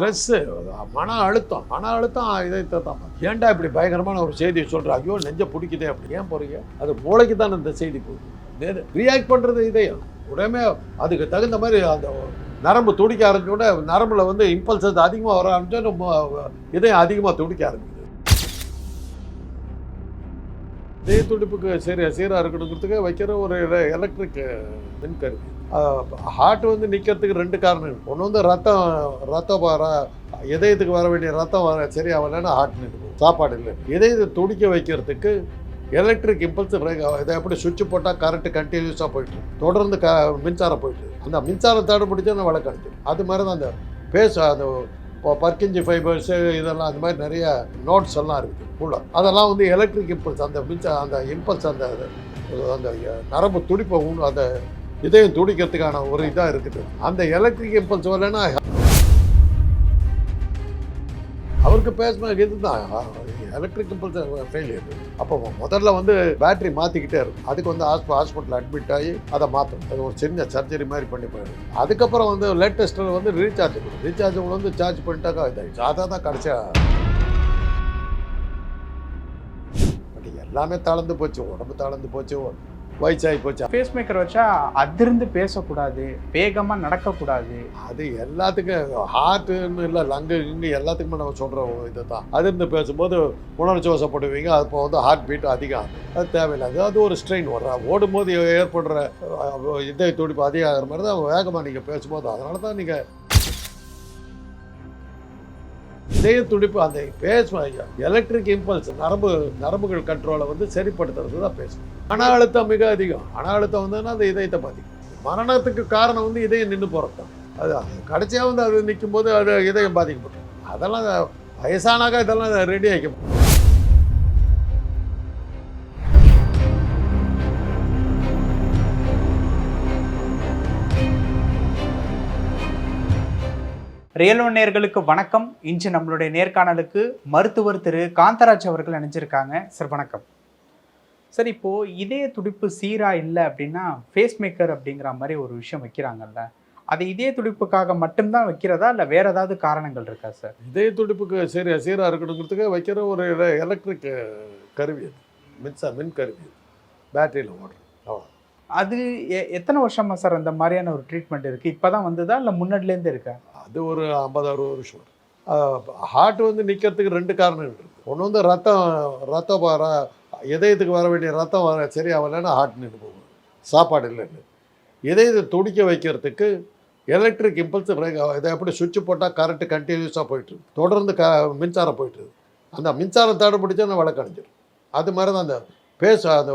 Stress மன அழுத்தம் மன அழுத்தம் இதை தான் ஏன்டா இப்படி பயங்கரமான ஒரு செய்தியை சொல்கிற ஐயோ நெஞ்ச பிடிக்குதே அப்படி. ஏன் போகிறீங்க அது மூளைக்கு தான் இந்த செய்தி போகுது. ரியாக்ட் பண்ணுறது இதயம் உடனே அதுக்கு தகுந்த மாதிரி அந்த நரம்பு துடிக்க ஆரம்பிச்சோட நரம்பில் வந்து இம்பல்சஸ் அதிகமாக வர ஆரம்பிச்சா நம்ம இதயம் அதிகமாக துடிக்க ஆரம்பிக்குது இதய துடிப்புக்கு சரி சீராக இருக்கணுங்கிறதுக்கு வைக்கிற ஒரு எலக்ட்ரிக் மின்கருவி. ஹார்ட் வந்து நிற்கிறதுக்கு ரெண்டு காரணம் ஒன்று வந்து ரத்தம் ரத்தம் வர இதயத்துக்கு வர வேண்டிய ரத்தம் வர சரியாகலைன்னா ஹார்ட் நிற்கும் சாப்பாடு இல்லை. இதயத்தை துடிக்க வைக்கிறதுக்கு எலக்ட்ரிக் இம்பல்ஸ் இதை எப்படி சுவிட்ச் போட்டால் கரண்ட்டு கண்டினியூஸாக போயிட்டு தொடர்ந்து க மின்சாரம் போயிட்டு அந்த மின்சாரம் தேட பிடிச்சா அந்த வழக்கு அடிச்சிடும் அது மாதிரி தான் அந்த பேச அந்த இப்போ பர்கிஞ்சி ஃபைபர்ஸு இதெல்லாம் அந்த மாதிரி நிறைய நோட்ஸ் எல்லாம் இருக்குது கூட அதெல்லாம் வந்து எலக்ட்ரிக் இம்பல்ஸ் அந்த மிச்ச அந்த இம்பல்ஸ் அந்த அந்த நரம்பு துடிப்பை அந்த இதயம் துடிக்கிறதுக்கான ஒரு இதாக இருக்குது. அந்த எலக்ட்ரிக் இம்பல்ஸ் வரலன்னா அவருக்கு பேசின இதுதான் எலக்ட்ரிக் கம்பல்சர் ஃபெயிலியர் அப்போ முதல்ல வந்து பேட்டரி மாற்றிக்கிட்டே இருக்கும். அதுக்கு வந்து ஹாஸ்பி ஹாஸ்பிட்டல் அட்மிட் ஆகி அதை மாற்றணும் அது ஒரு சின்ன சர்ஜரி மாதிரி பண்ணி போயிடும். அதுக்கப்புறம் வந்து லேட்டஸ்ட்டில் வந்து ரீசார்ஜ் பண்ணும் ரீசார்ஜ் வந்து சார்ஜ் பண்ணிட்டாக்கா இதாகிடுச்சு அதான் தான் கடைசியாக பட் எல்லாமே தளர்ந்து போச்சு. உடம்பு தளர்ந்து போச்சு. வயசாகி போச்சு? ஃபேஸ் மேக்கர் வச்சா அதிர்ந்து பேசக்கூடாது வேகமா நடக்கக்கூடாது. அது எல்லாத்துக்கும் ஹார்ட்டுன்னு இல்லை லங்கு இங்கு எல்லாத்துக்குமே நம்ம சொல்கிற இது தான் அதிர்ந்து பேசும்போது உணர்ச்சி வசப்படுவீங்க அப்போ வந்து ஹார்ட் பீட் அதிகம். அது தேவையில்லாது. அது ஒரு ஸ்ட்ரெயின் வர்ற ஓடும்போது ஏற்படுற அஹ், இதய துடிப்பு அதிகாகிற மாதிரி தான் வேகமாக நீங்கள் பேசும்போது. அதனால தான் நீங்கள் இதய துடிப்பு அந்த பேசுவோம் எலக்ட்ரிக் இம்பல்ஸ் நரம்பு நரம்புகள் கண்ட்ரோலை வந்து சரிப்படுத்துறது தான் பேசும் மன அழுத்தம் மிக அதிகம். மன அழுத்தம் வந்ததுன்னா அந்த இதயத்தை பாதிக்கும். மரணத்துக்கு காரணம் வந்து இதயம் நின்று போகிறது தான் அது கடைசியாக வந்து அது நிற்கும் போது அது இதயம் பாதிக்கப்படும். அதெல்லாம் வயசானாக்கா இதெல்லாம் ரெடி ஆகிக்கும் ரியல் ஒன் நேயர்களுக்கு வணக்கம். இன்று நம்மளுடைய நேர்காணலுக்கு மருத்துவர் திரு. காந்தராஜ் அவர்கள் இணைஞ்சிருக்காங்க. சார் வணக்கம். சார் இப்போ இதய துடிப்பு சீரா இல்லை அப்படின்னா ஃபேஸ் மேக்கர் அப்படிங்கிற மாதிரி ஒரு விஷயம் வைக்கிறாங்கல்ல. அது இதய துடிப்புக்காக மட்டும்தான் வைக்கிறதா? இல்லை வேற ஏதாவது காரணங்கள் இருக்கா சார்? இதய துடிப்புக்கு சரி சீராக இருக்கணுங்கிறதுக்கு வைக்கிற ஒரு எலக்ட்ரிக் கருவி அது. மின்சா மின் கருவி பேட்டரியில் ஓடுறது. அவ்வளோ அது எ- எத்தனை வருஷமா சார் அந்த மாதிரியான ஒரு ட்ரீட்மெண்ட் இருக்கு? இப்பதான் வந்ததா? இல்லை முன்னாடிலேருந்து இருக்கா? அது ஒரு ஐம்பது அறுபது வருஷம் ஹார்ட் வந்து நிற்கிறதுக்கு ரெண்டு காரணம் இருக்குது ஒன்று வந்து ரத்தம் ரத்தம் வர இதயத்துக்கு வர வேண்டிய ரத்தம் வர சரியாகலைன்னா ஹார்ட் நின்று போகும். சாப்பாடு இல்லைன்னு. இதயத்தை துடிக்க வைக்கிறதுக்கு எலக்ட்ரிக் இம்பல்ஸ் இதை எப்படி சுவிட்ச் போட்டால் கரண்ட்டு கண்டினியூஸாக போயிட்டுருக்கு தொடர்ந்து க மின்சாரம் போயிட்டுருக்கு அந்த மின்சாரம் தேட பிடிச்சா அந்த வழக்கு அது மாதிரி தான் அந்த பேச அந்த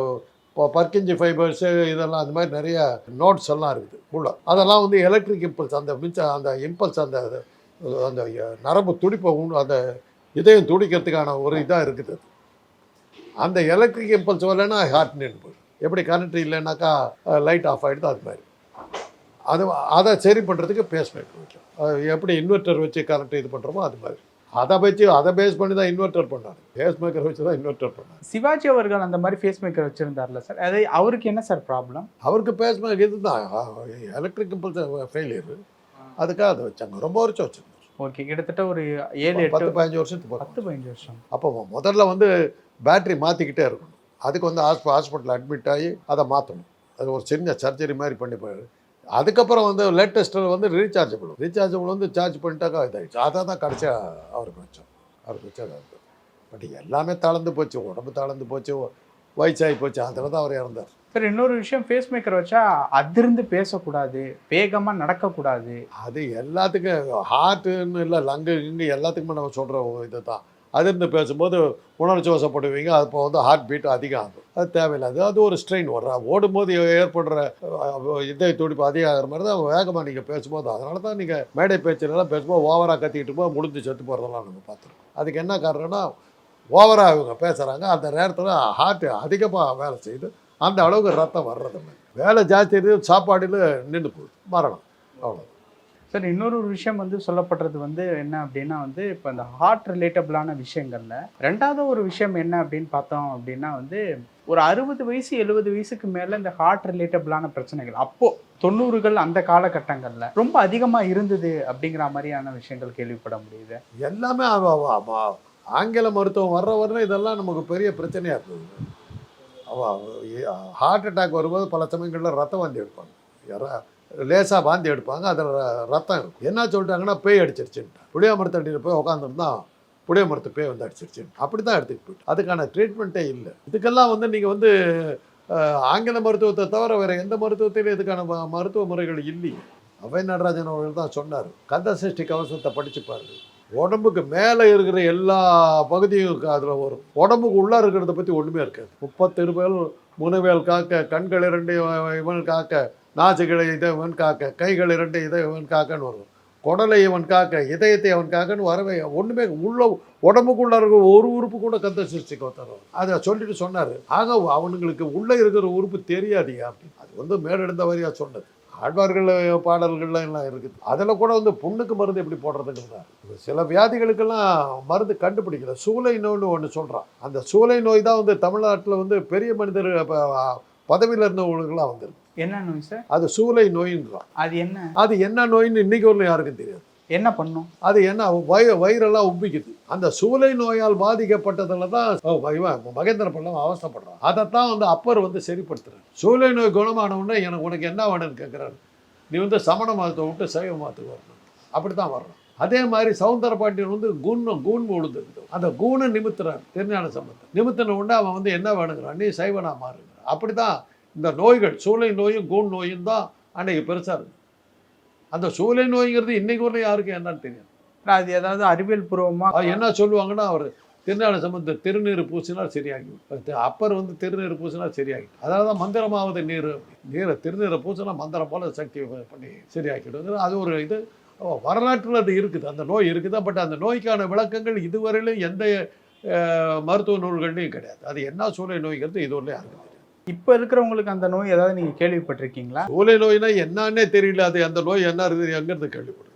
இப்போ பர்கிஞ்சி ஃபைபர்ஸு இதெல்லாம் அந்த மாதிரி நிறைய நோட்ஸ் எல்லாம் இருக்குது உள்ள. அதெல்லாம் வந்து எலக்ட்ரிக் இம்பல்ஸ் அந்த மிச்ச அந்த இம்பல்ஸ் அந்த அந்த நரம்பு துடிப்பை அந்த இதயம் துடிக்கிறதுக்கான ஒரு இதாக இருக்குது அந்த எலக்ட்ரிக் இம்பல்ஸ் வரலன்னா ஹார்ட் நின்று போயிடும். எப்படி கரண்ட் இல்லைனாக்கா லைட் ஆஃப் ஆகிடுது அது மாதிரி. அது அதை சரி பண்ணுறதுக்கு பேஸ்மேக்கர் வைக்கும் எப்படி இன்வெர்ட்டர் வச்சு கரண்ட் இது பண்ணுறோமோ அது மாதிரி. அதை வச்சு அதை பேஸ் பண்ணி தான் இன்வெர்ட்டர் பண்ணாரு. பேஸ் மேக்கர் வச்சு தான் இன்வெர்ட்டர் பண்ணாரு. சிவாஜி அவர்கள் அந்த மாதிரி ஃபேஸ் மேக்கர் வச்சிருந்தார்ல சார் அது அவருக்கு என்ன சார் ப்ராப்ளம் அவருக்கு பேஸ் மேக்கர் இதுதான். எலக்ட்ரிக் இம்பல்ஸ் ஃபெயிலியர் அதுக்காக அதை வச்சாங்க. ரொம்ப வருஷம் வச்சாங்க ஓகே கிட்டத்தட்ட ஒரு ஏழு பத்து பதினஞ்சு வருஷத்துக்கு பத்து பதினஞ்சு வருஷம். அப்போ முதல்ல வந்து பேட்டரி மாற்றிக்கிட்டே இருக்கணும். அதுக்கு வந்து ஹாஸ்ப ஹாஸ்பிட்டல் அட்மிட் ஆகி அதை மாற்றணும் அது ஒரு சின்ன சர்ஜரி மாதிரி பண்ணி போயிடு அதுக்கப்புறம் வந்து லேட்டஸ்ட்டில் வந்து ரீசார்ஜபிள் ரீசார்ஜபிள் வந்து சார்ஜ் பண்ணிட்டாக்கா இதாகிடுச்சு அதான் தான் கடைசியாக அவருக்கு வச்சோம் அவருக்கு வச்சது பட் எல்லாமே தளர்ந்து போச்சு. உடம்பு தளர்ந்து போச்சு. வயசாகி போச்சு. அதில் தான் அவர் இறந்தார். சார் இன்னொரு விஷயம் ஃபேஸ் மேக்கர் வச்சா அதிர்ந்து பேசக்கூடாது. வேகமா நடக்கக்கூடாது. அது எல்லாத்துக்கும் ஹார்ட்டுன்னு இல்லை லங்கு இங்கு எல்லாத்துக்குமே நம்ம சொல்கிற இது தான் அதிர்ந்து பேசும்போது உணர்ச்சி வசப்படுவீங்க அப்போ வந்து ஹார்ட் பீட் அதிகம் ஆகும் அது தேவையில்லாது. அது ஒரு ஸ்ட்ரெயின் வர்ற ஓடும்போது ஏற்படுற இதய துடிப்பு அதிகாகிற மாதிரி தான் வேகமாக நீங்கள் பேசும்போது அதனால தான் நீங்கள் மேடை பேச்சுலாம் பேசும்போது ஓவராக கத்திக்கிட்டு போது முடிஞ்சு செத்து போகிறதெல்லாம் நம்ம பார்த்துருக்கோம். அதுக்கு என்ன காரணம்னா ஓவராக இவங்க பேசுகிறாங்க அந்த நேரத்தில் ஹார்ட் அதிகமாக வேலை செய்யுது அந்த அளவுக்கு ரத்தம் வர்றதில்லை. வேலை ஜாஸ்தி இருக்குது சாப்பாடில் நின்று போகுது. மரணம். அவ்வளோ சார் இன்னொரு ஒரு விஷயம் வந்து சொல்லப்படுறது வந்து என்ன அப்படின்னா வந்து இப்போ இந்த ஹார்ட் ரிலேட்டபிளான விஷயங்கள்ல ரெண்டாவது ஒரு விஷயம் என்ன அப்படின்னு பார்த்தோம் அப்படின்னா வந்து ஒரு அறுபது வயசு எழுபது வயசுக்கு மேலே இந்த ஹார்ட் ரிலேட்டபிளான பிரச்சனைகள். அப்போ தொண்ணூறுகள் அந்த காலகட்டங்களில் ரொம்ப அதிகமாக இருந்தது அப்படிங்கிற மாதிரியான விஷயங்கள் கேள்விப்பட முடியுது. எல்லாமே ஆங்கில மருத்துவம் வர்ற வரை இதெல்லாம் நமக்கு பெரிய பிரச்சனையாக இருந்தது. ஹார்ட் அட்டாக் வரும்போது பல சமயங்களில் ரத்தம் வாந்தி எடுப்பாங்க. யாரா லேசாக வாந்தி எடுப்பாங்க அதில் ரத்தம் இருக்கும். என்ன சொல்லிட்டாங்கன்னா பேய் அடிச்சிருச்சுன்ட்டு. புளிய மரத்தடியில் போய் உட்காந்துருந்தா புளிய மரத்து பேய் வந்து அடிச்சிருச்சு அப்படி தான் எடுத்துக்கிட்டு போயிட்டு. அதுக்கான ட்ரீட்மெண்ட்டே இல்லை. இதுக்கெல்லாம் வந்து நீங்கள் வந்து ஆங்கில மருத்துவத்தை தவிர வேறு எந்த மருத்துவத்திலும் இதுக்கான மருத்துவ முறைகள் இல்லையே. அவை நடராஜன் அவர்கள் தான் சொன்னார். கந்த சஷ்டி கவசத்தை படித்து பாருங்கள் உடம்புக்கு மேலே இருக்கிற எல்லா பகுதியும் அதில் வரும். உடம்புக்கு உள்ளே இருக்கிறத பற்றி ஒன்றுமே இருக்காது. முப்பத்திருவேல் முனவேல் காக்க கண்கள் இரண்டு இவன் காக்க நாசுகளை இதை இவன் காக்க கைகள் இரண்டு இதை இவன் காக்கன்னு வரும் குடலை இவன் காக்க இதயத்தை அவன் காக்கன்னு வரவே ஒன்றுமே உள்ள உடம்புக்குள்ள இருக்கிற ஒரு உறுப்பு கூட கந்த சிருஷ்டிக்கு தரும் அதை சொல்லிட்டு சொன்னார். ஆக அவனுங்களுக்கு உள்ளே இருக்கிற உறுப்பு தெரியாதியா அப்படின்னு அது வந்து மேலெடுந்த வரியாக சொன்னது. ஆழ்வார்கள் பாடல்கள்லாம் எல்லாம் இருக்குது. அதில் கூட வந்து புண்ணுக்கு மருந்து எப்படி போடுறதுங்கிறதா. சில வியாதிகளுக்கெல்லாம் மருந்து கண்டுபிடிக்கல. சூளை நோய்னு ஒன்று சொல்கிறான் அந்த சூளை நோய் தான் வந்து தமிழ்நாட்டில் வந்து பெரிய மனிதர் இப்போ பதவியில் இருந்தவங்களுக்குலாம் வந்துருக்கு. என்ன நோய் சார்? அது சூளை நோயின்றான். அது என்ன? அது என்ன நோயின்னு இன்னைக்கு வரல யாருக்கும் தெரியாது. என்ன பண்ணும்? அது என்ன வய வயிறெல்லாம் உப்பிக்குது. அந்த சூளை நோயால் பாதிக்கப்பட்டதில் தான் மகேந்திர பள்ளம் அவஸ்தைப்படுறான். அதைத்தான் வந்து அப்பர் வந்து சரிப்படுத்துறாரு. சூளை நோய் குணமான உடனே எனக்கு உனக்கு என்ன வேணும்னு கேட்குறாரு நீ வந்து சமண மதத்தை விட்டு சைவ மதத்துக்கு வரணும். அப்படி தான் வரணும் அதே மாதிரி சவுந்தர பாண்டியன் வந்து கூன் கூன் உழுது அந்த கூனை நிமித்துறாரு. திருஞான சம்பந்தம் நிமித்தின உடனே அவன் வந்து என்ன வேணுங்கிறான்? நீ சைவனா மாறுங்கிறான் அப்படி தான் இந்த நோய்கள் சூளை நோயும் கூன் நோயும் தான் அன்னைக்கு பெருசாக இருக்கு. அந்த சூளை நோய்ங்கிறது இன்னைக்கு வரல யாருக்கும் என்னன்னு தெரியும் அது ஏதாவது அறிவியல் பூர்வமா? அது என்ன சொல்லுவாங்கன்னா அவர் திருநாள் சம்பந்த திருநீர் பூசினால் சரியாகி அப்பர் வந்து திருநீர் பூசினால் சரியாகி அதனால தான் மந்திரமாவது நீர் நீரை திருநீரை பூசினா மந்திரம் போல சக்தி பண்ணி சரியாக்கிடுங்க அது ஒரு இது. வரலாற்றில் அது இருக்குது. அந்த நோய் இருக்குது? பட் அந்த நோய்க்கான விளக்கங்கள் இதுவரையிலும் எந்த மருத்துவ நூல்கள்லையும் கிடையாது. அது என்ன சூளை நோய்ங்கிறது இதுவரையிலும் யாருக்கும் இப்ப இருக்கிறவங்களுக்கு அந்த நோய் ஏதாவது நீங்க கேள்விப்பட்டிருக்கீங்களா? சூளை நோய்னா என்னன்னே தெரியல. அது அந்த நோய் என்ன இருக்குது எங்கேருந்து கேள்விப்படுது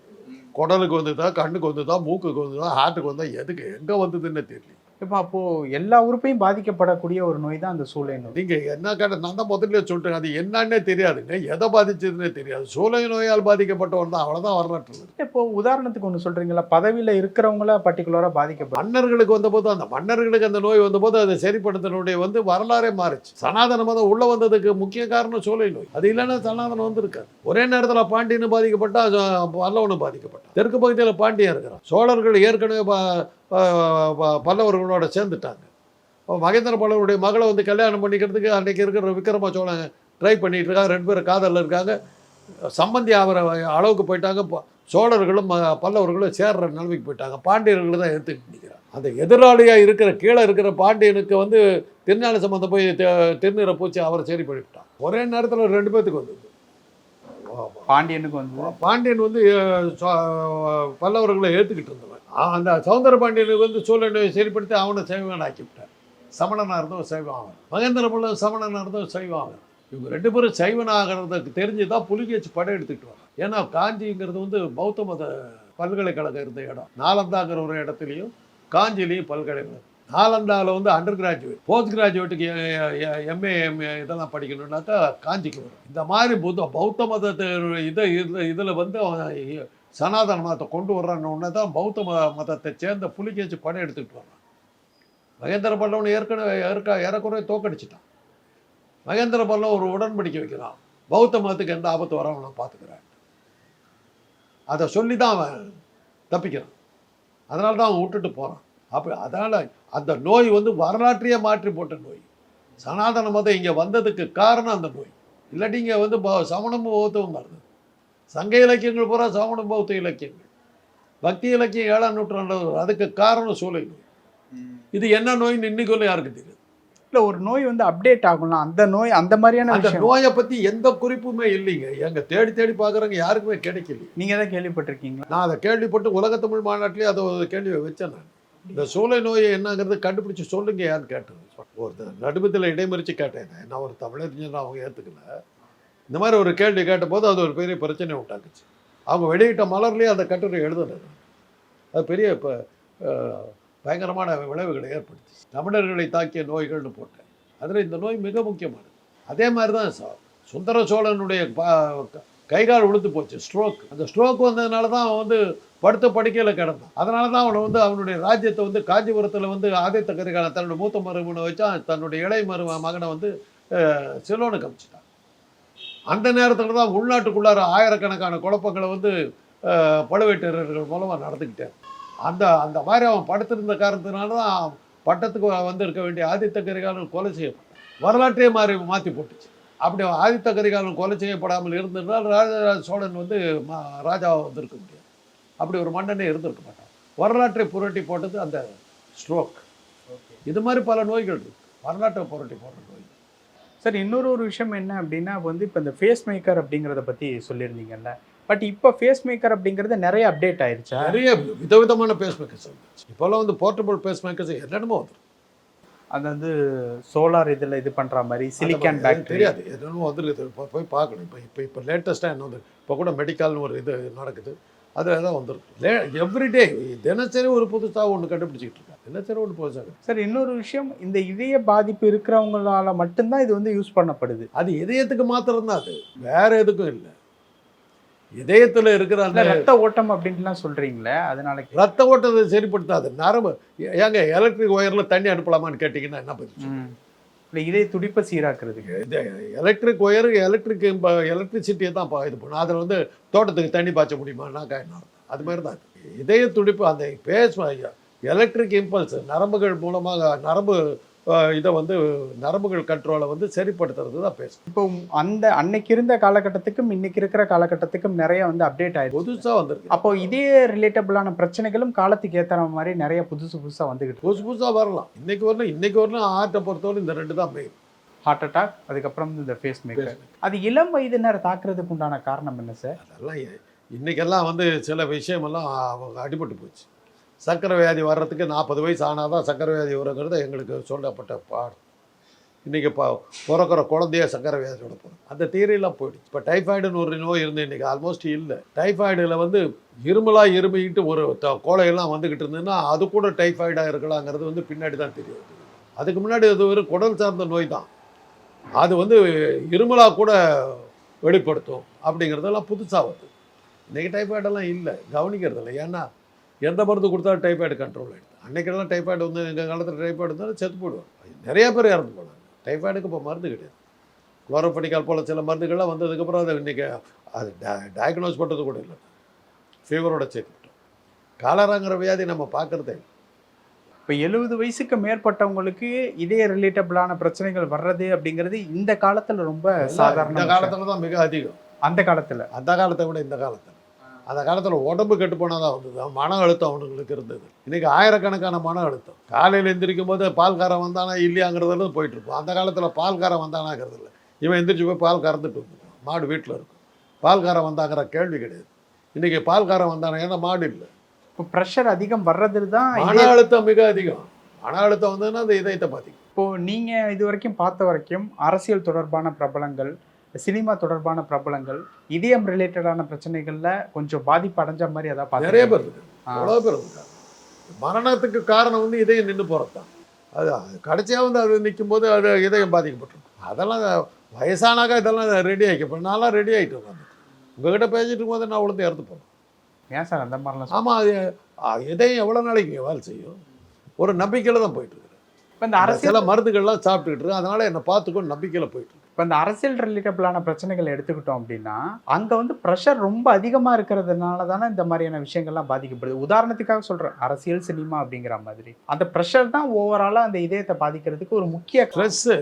குடலுக்கு வந்துதா கண்ணுக்கு வந்துதா மூக்குக்கு வந்துதா ஹார்ட்டுக்கு வந்தா எதுக்கு எங்கே வந்ததுன்னு தெரியல. இப்போ அப்போ எல்லா உறுப்பையும் பாதிக்கப்படக்கூடிய ஒரு நோய் தான் அந்த சூளை நோய். நீங்க என்ன கேட்ட நான் தான் முதல்ல சொல்லிட்டேன். அது என்னன்னே தெரியாதுங்க. எதை பாதிச்சதுன்னே தெரியாது. சூளை நோயால் பாதிக்கப்பட்டவன் தான். அவ்வளோதான் வரலாற்று இப்போ உதாரணத்துக்கு ஒன்று சொல்றீங்களா? பதவியில இருக்கிறவங்கள பர்டிகுலரா பாதிக்கப்படும் மன்னர்களுக்கு வந்தபோது அந்த மன்னர்களுக்கு அந்த நோய் வந்தபோது அதை சரிப்படுத்தினுடைய வந்து வரலாறே மாறுச்சு. சனாதன மதம் உள்ள வந்ததுக்கு முக்கிய காரணம் சூளை நோய். அது இல்லைன்னா சனாதனம் வந்திருக்காது. ஒரே நேரத்தில் பாண்டியனு பாதிக்கப்பட்டா பல்லவனும் பாதிக்கப்பட்டான். தெற்கு பகுதியில் பாண்டியன் இருக்கிறான். சோழர்கள் ஏற்கனவே பல்லவர்களோட சேர்ந்துட்டாங்க. மகேந்திர பல்லவருடைய மகளை வந்து கல்யாணம் பண்ணிக்கிறதுக்கு அன்னைக்கு இருக்கிற விக்ரம சோழன் ட்ரை பண்ணிட்டு இருக்காங்க ரெண்டு பேரும் காதலில் இருக்காங்க. சம்பந்தி ஆகிற அளவுக்கு போயிட்டாங்க. சோழர்களும் பல்லவர்களும் சேர்ற நிலைமைக்கு போயிட்டாங்க. பாண்டியர்கள் தான் எடுத்துக்கிட்டு நிற்கிறாங்க அந்த எதிராளியாக இருக்கிற கீழே இருக்கிற பாண்டியனுக்கு வந்து திருஞான சம்பந்தம் போய் திருநீரை பூச்சி அவரை சரி பண்ணிவிட்டான். ஒரே நேரத்தில் ரெண்டு பேத்துக்கு வந்தது. பாண்டியனுக்கு வந்து பாண்டியன் வந்து பல்லவர்களை ஏற்றுக்கிட்டு இருந்தவன் அந்த சௌந்தர பாண்டியனுக்கு வந்து சூழல் சரிப்படுத்தி அவனை சைவன் ஆக்கிவிட்டார் சமணனாக இருந்தவன் சைவம் அவன் மகேந்திர பல்லவன் சமணனாக இருந்தவன் சைவம் இவங்க ரெண்டு பேரும் சைவன் ஆகிறதுக்கு தெரிஞ்சு தான் புலிகேச்சு படம் எடுத்துக்கிட்டு வரான் ஏன்னா காஞ்சிங்கிறது வந்து பௌத்த மத பல்கலைக்கழகம் இருந்த இடம். நாலந்தாங்கிற ஒரு இடத்துலையும் காஞ்சிலையும் பல்கலைக்கழகம் நாலந்தாவில் வந்து அண்டர் கிராஜுவேட் போஸ்ட் கிராஜுவேட்டுக்கு எம்ஏ எம்ஏ இதெல்லாம் படிக்கணும்னாக்கா காஞ்சிக்கு வரும். இந்த மாதிரி புத்த பௌத்த மதத்தை இதை இதில் இதில் வந்து அவன் சனாதன மதத்தை கொண்டு வர்றான்னு தான் பௌத்த ம மதத்தை சேர்ந்த புலிகேச்சு படம் எடுத்துக்கிட்டு வர்றான். மகேந்திர பல்லவன் ஏற்கனவே ஏற்க ஏறக்குறைய தோக்கடிச்சிட்டான். மகேந்திர பல்லவன் ஒரு உடன்படிக்கை வைக்கிறான். பௌத்த மதத்துக்கு எந்த ஆபத்து வராமல் நான் பார்த்துக்கிறேன். அதை சொல்லி தான் அவன் தப்பிக்கிறான். அதனால தான் அவன் விட்டுட்டு போகிறான் அப்போ அதனால் அந்த நோய் வந்து வரலாற்றையே மாற்றி போட்ட நோய். சனாதன மதம் இங்கே வந்ததுக்கு காரணம் அந்த நோய். இல்லாட்டி இங்கே வந்து ப- சமணம் பௌத்தம் தான் இருந்தது சங்க இலக்கியங்கள் பூரா சமண பௌத்த இலக்கியங்கள். பக்தி இலக்கியம் ஏழாம் நூற்றாண்டு அதுக்கு காரணம் நோய் இது என்ன நோய்னு இன்னைக்கு வரலும் யாருக்கு தெரியாது இல்ல ஒரு நோய் வந்து அப்டேட் ஆகும்ல. அந்த நோய் அந்த மாதிரியான அந்த நோயை பத்தி எந்த குறிப்புமே இல்லைங்க. எங்க தேடி தேடி பார்க்குறவங்க யாருக்குமே கிடைக்கல. நீங்க தான் கேள்விப்பட்டிருக்கீங்களா? நான் அதை கேள்விப்பட்டு உலக தமிழ் மாநாட்டிலேயே அதை ஒரு கேள்வியை வச்சேன் நான். இந்த சூளை நோயை என்னங்கிறது கண்டுபிடிச்சு சொல்லுங்க யாருன்னு கேட்டேன். ஒரு நடுமத்தில் இடைமறிச்சு கேட்டேன். நான் ஒரு தமிழறிஞர் அவங்க ஏற்றுக்கல இந்த மாதிரி ஒரு கேள்வி கேட்டபோது அது ஒரு பெரிய பிரச்சனை உண்டாக்குச்சு. அவங்க வெளியிட்ட மலர்லேயே அந்த கட்டுரை எழுதுனது. அது பெரிய இப்போ பயங்கரமான விளைவுகளை ஏற்படுத்தி தமிழர்களை தாக்கிய நோய்கள்னு போட்டேன். அதில் இந்த நோய் மிக முக்கியமானது. அதே மாதிரி தான் ச- சுந்தர சோழனுடைய கைகால் க- கை கால் உளுத்து போச்சு ஸ்ட்ரோக் அந்த ஸ்ட்ரோக் வந்ததுனால தான் அவன் வந்து படுத்த படுக்கையில் கிடந்தான். அதனால தான் அவனை வந்து அவனுடைய ராஜ்யத்தை வந்து காஞ்சிபுரத்தில் வந்து ஆதித்த கரிகாலன் தன்னுடைய மூத்த மருமனை வச்சா தன்னுடைய இளைய மரும மகனை வந்து அஹ், அமைச்சிட்டான். அந்த நேரத்தில் தான் உள்நாட்டுக்குள்ளார ஆயிரக்கணக்கான குழப்பங்களை வந்து பழுவேட்டரர்கள் மூலமாக நடந்துக்கிட்டேன் அந்த அந்த மாதிரி அவன் படுத்திருந்த காரணத்தினால தான் பட்டத்துக்கு வந்து இருக்க வேண்டிய ஆதித்த கரிகாலன் கொலை செய்யப்பட்டான். வரலாற்றையே மாறி மாற்றி போட்டுச்சு. அப்படி ஆதித்த கரிகாலன் கொலை செய்யப்படாமல் இருந்திருந்தால் ராஜராஜ சோழன் வந்து ம- ராஜாவாக வந்திருக்க முடியாது. அப்படி ஒரு மன்னனே இருந்திருக்க மாட்டான். வரலாற்றை புரட்டி போட்டது அந்த ஸ்ட்ரோக். இது மாதிரி பல நோய்கள் இருக்கு. வரலாற்றை புரட்டி போடுற நோய். சார் இன்னொரு ஒரு விஷயம் என்ன அப்படின்னா வந்து இப்போ இந்த ஃபேஸ் மேக்கர் அப்படிங்கிறத பற்றி சொல்லியிருந்தீங்கல்ல. பட் இப்போ ஃபேஸ் மேக்கர் அப்படிங்கிறது நிறைய அப்டேட் ஆயிருச்சா? நிறைய விதவிதமான பேஸ் மேக்கர்ஸ் இப்போல்லாம் வந்து போர்ட்டபிள் பேஸ் மேக்கர்ஸ் என்னென்னமோ வந்துருக்கு அது வந்து சோலார் இதில் இது பண்ணுற மாதிரி சிலிக்கான் பேக்டரி தெரியாது. என்னென்னமோ வந்துருக்குது. போய் பார்க்கணும். இப்போ இப்போ இப்போ லேட்டஸ்ட்டாக என்ன வந்து இப்போ கூட மெடிக்கல்னு ஒரு இது நடக்குது. அதில் தான் வந்துருக்கு லே எவ்ரிடே தினசரி ஒரு புதுசாக ஒன்று கண்டுபிடிச்சிக்கிட்டு இருக்காங்க. தினசரி ஒன்று புதுசாக சார் இன்னொரு விஷயம் இந்த இதய பாதிப்பு இருக்கிறவங்களால மட்டும்தான் இது வந்து யூஸ் பண்ணப்படுது. அது இதயத்துக்கு மாத்திரம்தான் அது. வேற எதுக்கும் இல்லை. இதயத்தில் இருக்கிற அந்த ரத்த ஓட்டம் அப்படின்ட்டுலாம் சொல்றீங்களே அதனால ரத்த ஓட்டத்தை சரிப்படுத்தாது. நரம்பு ஏங்க எலக்ட்ரிக் ஒயரில் தண்ணி அனுப்பலாமான்னு கேட்டிங்கன்னா என்ன பதில். இல்லை இதே துடிப்பை சீராக்குறதுக்கு இந்த எலக்ட்ரிக் ஒயர் எலக்ட்ரிக் எலக்ட்ரிசிட்டியை தான் இது பண்ணும். அதில் வந்து தோட்டத்துக்கு தண்ணி பாய்ச்ச முடியுமானாக்கா என்ன அது மாதிரி தான் இதய துடிப்பு அந்த பேஸ் எலக்ட்ரிக் இம்பல்ஸ் நரம்புகள் மூலமாக நரம்பு இதை வந்து நரம்புகள் கண்ட்ரோலை வந்து சரிப்படுத்துறது தான் பேஸ் இப்போ அந்த அன்னைக்கு இருந்த காலகட்டத்துக்கும் இன்னைக்கு இருக்கிற காலகட்டத்துக்கும் நிறைய வந்து அப்டேட் ஆயிருக்கு புதுசாக வந்திருக்கு. அப்போ இதே ரிலேட்டபிளான பிரச்சனைகளும் காலத்துக்கு ஏத்துற மாதிரி நிறைய புதுசு புதுசா வந்துகிட்டு இருக்கு. புதுசு புதுசாக வரலாம். இன்னைக்கு வரலாம் இன்னைக்கு வரலாம் ஆர்ட்டை பொறுத்தவரை இந்த ரெண்டு தான் மெயின் ஹார்ட் அட்டாக் அதுக்கப்புறம் இந்த ஃபேஸ் மேக்கர் அது இளம் வயதினர் தாக்குறதுக்கு உண்டான காரணம் என்ன சார் அதெல்லாம் இன்னைக்கெல்லாம் வந்து சில விஷயமெல்லாம் அடிபட்டு போச்சு. சக்கரை வியாதி வர்றதுக்கு நாற்பது வயசு ஆனால் தான் சக்கர வியாதி வருங்கிறது எங்களுக்கு சொல்லப்பட்ட பாடம் இன்றைக்கி இப்போ பிறக்கிற குழந்தைய சக்கரை வியாதியோட போகிறோம் அந்த தீரையெல்லாம் போயிடுச்சு. இப்போ டைஃபாய்டுன்னு ஒரு நோய் இருந்து இன்றைக்கி ஆல்மோஸ்ட் இல்லை. டைஃபாய்டில் வந்து இருமலாக இருமிக்கிட்டு ஒரு த- கோழையெல்லாம் வந்துக்கிட்டு இருந்ததுன்னா அது கூட டைஃபாய்டாக இருக்கலாங்கிறது வந்து பின்னாடி தான் தெரியும் அதுக்கு முன்னாடி அது ஒரு குடல் சார்ந்த நோய் தான். அது வந்து இருமலாக கூட வெளிப்படுத்தும் அப்படிங்கிறதெல்லாம் புதுசாக வருது. இன்றைக்கி டைஃபாய்டெல்லாம் இல்லை. கவனிக்கிறது இல்லை ஏன்னா எந்த மருந்து கொடுத்தாலும் டைஃபாய்டு கண்ட்ரோல் ஆகிடுது அன்றைக்கெல்லாம் டைஃபாய்டு வந்து எங்கள் காலத்தில் டைஃபாய்டு இருந்தாலும் செத்து போயிடுவாங்க நிறைய பேர் இறந்து போனாங்க. டைஃபாய்டுக்கு இப்போ மருந்து கிடையாது. குளோரோபடிக்கால் போல் சில மருந்துகள்லாம் வந்ததுக்கப்புறம் அதை இன்றைக்கி அது டயக்னோஸ் பண்ணுறது கூட இல்லை. ஃபீவரோட சேர்த்துக்கிட்டோம் காலராங்கிற வியாதி நம்ம பார்க்குறதே இல்லை. இப்போ எழுபது வயசுக்கு மேற்பட்டவங்களுக்கு இதே ரிலேட்டபிளான பிரச்சனைகள் வர்றது அப்படிங்கிறது இந்த காலத்துல ரொம்ப சாதாரண இந்த. காலத்தில் தான் மிக அதிகம். அந்த காலத்துல. அந்த காலத்தை விட இந்த காலத்தில். அந்த காலத்தில் உடம்பு கெட்டு போனால் தான் வந்தது மன அழுத்தம் அவனுங்களுக்கு இருந்தது. இன்றைக்கி ஆயிரக்கணக்கான மன அழுத்தம். காலையில் எந்திரிக்கும் போது பால்காரன் வந்தானா இல்லையாங்கிறதுல போயிட்டு இருப்போம். அந்த காலத்தில் பால்காரன் வந்தானாங்கிறது இல்லை. இவன் எந்திரிச்சு போய் பால் கறந்துட்டு வந்துருவான் மாடு வீட்டில் இருக்கும். பால்காரன் வந்தாங்கிற கேள்வி கிடையாது. இன்றைக்கி பால்காரன் வந்தானா ஏன்னா மாடு இல்லை. இப்போ ப்ரெஷர் அதிகம் வர்றது தான் மன அழுத்தம் மிக அதிகம். மன அழுத்தம் வந்ததுன்னா அந்த இதயத்தை பாதிக்கும். இப்போ நீங்க இது வரைக்கும் பார்த்த வரைக்கும் அரசியல் தொடர்பான பிரபலங்கள் சினிமா தொடர்பான பிரபலங்கள் இதயம் ரிலேட்டடான பிரச்சனைகள்ல கொஞ்சம் பாதிப்பு அடைஞ்ச மாதிரி ஏதாவது நிறைய பேர் இருக்கு. எவ்வளோ பேர் இருக்காங்க? மரணத்துக்கு காரணம் வந்து இதயம் நின்று போகிறது தான் அது கடைசியாக வந்து அது நிற்கும் போது அது இதயம் பாதிக்கப்பட்டிருக்கும். அதெல்லாம் வயசானாக்கா இதெல்லாம் ரெடி ஆகிக்கப்போ நான்லாம் ரெடி ஆகிட்டு உட்காந்து உங்ககிட்ட பேசிட்டு இருக்கும்போது நான் உளுந்து இறந்து போகிறேன் ஏன் சார் அந்த மாதிரிலாம் ஆமாம் அது இதயம் எவ்வளோ நாளைக்கு வேலை செய்யும்? ஒரு நம்பிக்கையில் தான் போயிட்டு இப்போ இந்த அரசியல் சில மருந்துகள்லாம் சாப்பிட்டுக்கிட்டு இருக்கு அதனால என்னை பார்த்துக்கோ நம்பிக்கையில் போயிட்டு இப்போ இந்த அரசியல் ரிலேட்டபிளான பிரச்சனைகள் எடுத்துக்கிட்டோம் அப்படின்னா அங்கே வந்து ப்ரெஷர் ரொம்ப அதிகமாக இருக்கிறதுனால தானே இந்த மாதிரியான விஷயங்கள்லாம் பாதிக்கப்படுது. உதாரணத்துக்காக சொல்கிறேன் அரசியல் சினிமா அப்படிங்கிற மாதிரி. அந்த ப்ரெஷர் தான் ஓவராலாக அந்த இதயத்தை பாதிக்கிறதுக்கு ஒரு முக்கிய ஸ்ட்ரெஸ்ஸு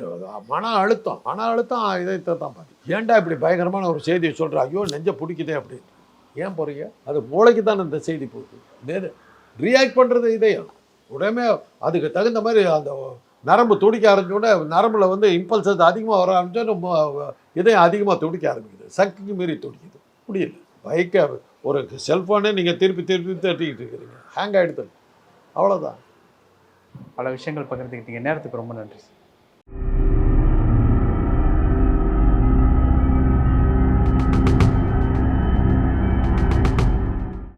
மன அழுத்தம். மன அழுத்தம் இதயத்தை தான் பாதிக்கும். ஏன்டா இப்படி பயங்கரமான ஒரு செய்தியை சொல்கிற ஐயோ நெஞ்ச பிடிக்குதே அப்படின்னு. ஏன் போகிறீங்க அது மூளைக்கு தான் இந்த செய்தி போகுது. ரியாக்ட் பண்ணுறது இதயம். உடனே அதுக்கு தகுந்த மாதிரி அந்த நரம்பு துடிக்க ஆரம்பிச்சோடனே நரம்பில் வந்து இம்பல்சஸ் அதிகமாக வர ஆரம்பிச்சோட இதயம் அதிகமாக துடிக்க ஆரம்பிக்குது. சக்திக்கு மீறி துடிக்குது. முடியல. பைக்கை ஒரு செல்ஃபோனே நீங்கள் திருப்பி திருப்பி தட்டிக்கிட்டு இருக்கிறீங்க. ஹேங் ஆகிடுது அவ்வளோதான் பல விஷயங்கள் பகிர்ந்துக்கிட்டீங்க நேரத்துக்கு ரொம்ப நன்றி சார்